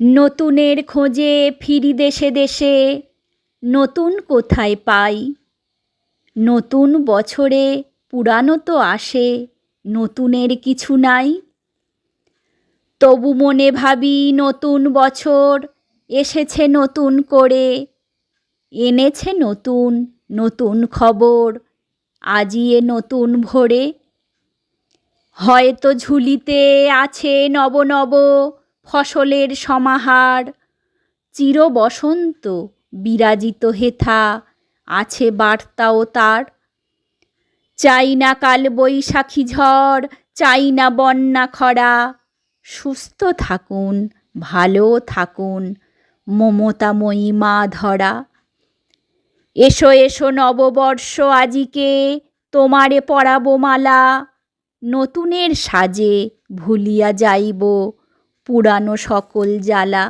নতুনের খোঁজে ফিরি দেশে দেশে, নতুন কোথায় পাই? নতুন বছরে পুরানো তো আসে, নতুনের কিছু নাই। তবু মনে ভাবি নতুন বছর এসেছে নতুন করে, এনেছে নতুন নতুন খবর আজিয়ে নতুন ভোরে। হয়তো ঝুলিতে আছে নব নব ফসলের সমাহার। চির বসন্ত বিরাজিত হেথা আছে বার্তাও তার। চাই না কাল বৈশাখী ঝড়, চাই না বন্যা খরা। সুস্থ থাকুন, ভালো থাকুন, মমতাময়ী মা ধরা। এসো এসো নববর্ষ আজিকে, তোমারে পরাবো মালা। নতুনের সাজে ভুলিয়া যাইব পুরানো সকল জ্বালা।